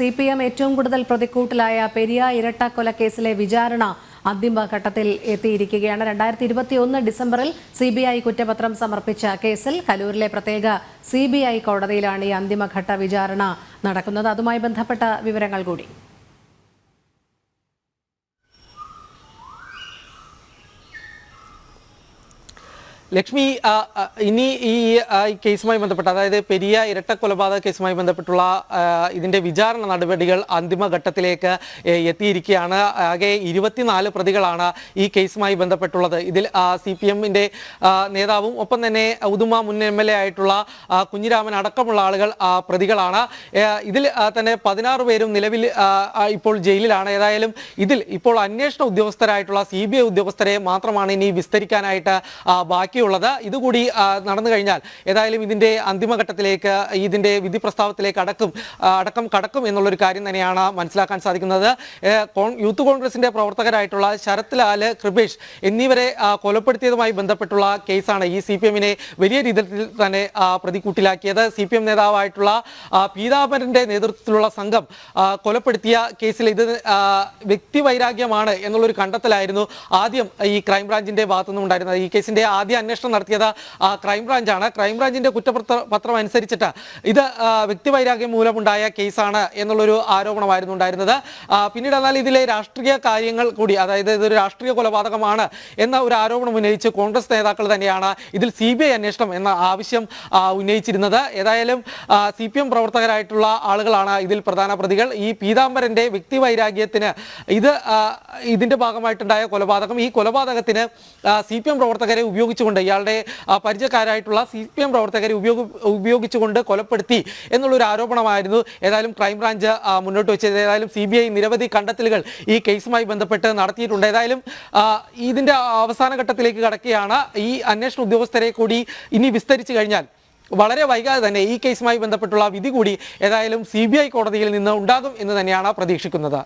C P M ഏറ്റവും കൂടുതൽ പ്രതിക്കൂട്ടിലായ പെരിയ ഇരട്ടക്കൊലക്കേസിലെ വിചാരണ അന്തിമഘട്ടത്തിൽ എത്തിയിരിക്കുകയാണ്. രണ്ടായിരത്തി ഇരുപത്തി ഒന്ന് ഡിസംബറിൽ സി ബി ഐ കുറ്റപത്രം സമർപ്പിച്ച കേസിൽ കലൂരിലെ പ്രത്യേക സി ബി ഐ കോടതിയിലാണ് ഈ അന്തിമഘട്ട വിചാരണ നടക്കുന്നത്. അതുമായി ബന്ധപ്പെട്ട വിവരങ്ങൾ കൂടി. ലക്ഷ്മി ഇനി ഈ കേസുമായി ബന്ധപ്പെട്ട് അതായത് പെരിയ ഇരട്ട കൊലപാതക കേസുമായി ബന്ധപ്പെട്ടുള്ള ഇതിന്റെ വിചാരണ നടപടികൾ അന്തിമഘട്ടത്തിലേക്ക് എത്തിയിരിക്കുകയാണ്. ആകെ ഇരുപത്തിനാല് പ്രതികളാണ് ഈ കേസുമായി ബന്ധപ്പെട്ടുള്ളത്. ഇതിൽ സി പി എമ്മിന്റെ നേതാവും ഒപ്പം തന്നെ ഉദുമ മുൻ എം എൽ എ ആയിട്ടുള്ള കുഞ്ഞിരാമൻ അടക്കമുള്ള ആളുകൾ പ്രതികളാണ്. ഇതിൽ തന്നെ പതിനാറ് പേരും നിലവിൽ ഇപ്പോൾ ജയിലിലാണ്. ഏതായാലും ഇതിൽ ഇപ്പോൾ അന്വേഷണ ഉദ്യോഗസ്ഥരായിട്ടുള്ള സി ഉദ്യോഗസ്ഥരെ മാത്രമാണ് ഇനി വിസ്തരിക്കാനായിട്ട് ആ, ബാക്കിയുള്ളത്. ഇതുകൂടി നടന്നു കഴിഞ്ഞാൽ ഏതായാലും ഇതിന്റെ അന്തിമഘട്ടത്തിലേക്ക് ഇതിന്റെ വിധി പ്രസ്താവത്തിലേക്ക് അടക്കും അടക്കം കടക്കും എന്നുള്ളൊരു കാര്യം തന്നെയാണ് മനസ്സിലാക്കാൻ സാധിക്കുന്നത്. യൂത്ത് കോൺഗ്രസിന്റെ പ്രവർത്തകരായിട്ടുള്ള ശരത് ലാൽ കൃപേഷ് എന്നിവരെ കൊലപ്പെടുത്തിയതുമായി ബന്ധപ്പെട്ടുള്ള കേസാണ് ഈ സി പി എമ്മിനെ വലിയ രീതിയിൽ തന്നെ പ്രതികൂട്ടിലാക്കിയത് സി പി എം നേതാവായിട്ടുള്ള ആ, പീതാംബരന്റെ നേതൃത്വത്തിലുള്ള സംഘം കൊലപ്പെടുത്തിയ കേസിൽ ഇത് വ്യക്തിവൈരാഗ്യമാണ് എന്നുള്ളൊരു കണ്ടെത്തലായിരുന്നു ആദ്യം ഈ ക്രൈംബ്രാഞ്ചിന്റെ ഭാഗത്തുനിന്നുണ്ടായിരുന്നത്. ഈ കേസിന്റെ ആദ്യ അന്വേഷണം നടത്തിയത് ക്രൈംബ്രാഞ്ചാണ്. ക്രൈംബ്രാഞ്ചിന്റെ കുറ്റപത്ര പത്രം അനുസരിച്ചിട്ട് ഇത് വ്യക്തിവൈരാഗ്യം മൂലമുണ്ടായ കേസാണ് എന്നുള്ളൊരു ആരോപണമായിരുന്നു ഉണ്ടായിരുന്നത്. പിന്നീട് എന്നാൽ ഇതിലെ രാഷ്ട്രീയ കാര്യങ്ങൾ കൂടി അതായത് ഇതൊരു രാഷ്ട്രീയ കൊലപാതകമാണ് എന്ന ഒരു ആരോപണം ഉന്നയിച്ച് കോൺഗ്രസ് നേതാക്കൾ തന്നെയാണ് ഇതിൽ സി ബി ഐ അന്വേഷണം എന്ന ആവശ്യം ഉന്നയിച്ചിരുന്നത്. ഏതായാലും സി പി എം പ്രവർത്തകരായിട്ടുള്ള ആളുകളാണ് ഇതിൽ പ്രധാന പ്രതികൾ. ഈ പീതാംബരന്റെ വ്യക്തിവൈരാഗ്യത്തിന് ഇത് ഇതിന്റെ ഭാഗമായിട്ടുണ്ടായ കൊലപാതകം ഈ കൊലപാതകത്തിന് സി പി എം പ്രവർത്തകരെ ഉപയോഗിച്ചുകൊണ്ട് ഇയാളുടെ ആ, പരിചയക്കാരായിട്ടുള്ള സി പി എം പ്രവർത്തകരെ ഉപയോഗ ഉപയോഗിച്ചുകൊണ്ട് കൊലപ്പെടുത്തി എന്നുള്ളൊരു ആരോപണമായിരുന്നു. ഏതായാലും ക്രൈംബ്രാഞ്ച് മുന്നോട്ട് വെച്ചത്. ഏതായാലും സി ബി ഐ നിരവധി കണ്ടെത്തലുകൾ ഈ കേസുമായി ബന്ധപ്പെട്ട് നടത്തിയിട്ടുണ്ട്. ഏതായാലും ഇതിന്റെ അവസാന ഘട്ടത്തിലേക്ക് കടക്കുകയാണ്. ഈ അന്വേഷണ ഉദ്യോഗസ്ഥരെ കൂടി ഇനി വിസ്തരിച്ചു കഴിഞ്ഞാൽ വളരെ വൈകാതെ തന്നെ ഈ കേസുമായി ബന്ധപ്പെട്ടുള്ള വിധി കൂടി ഏതായാലും സി കോടതിയിൽ നിന്ന് ഉണ്ടാകും എന്ന് തന്നെയാണ് പ്രതീക്ഷിക്കുന്നത്.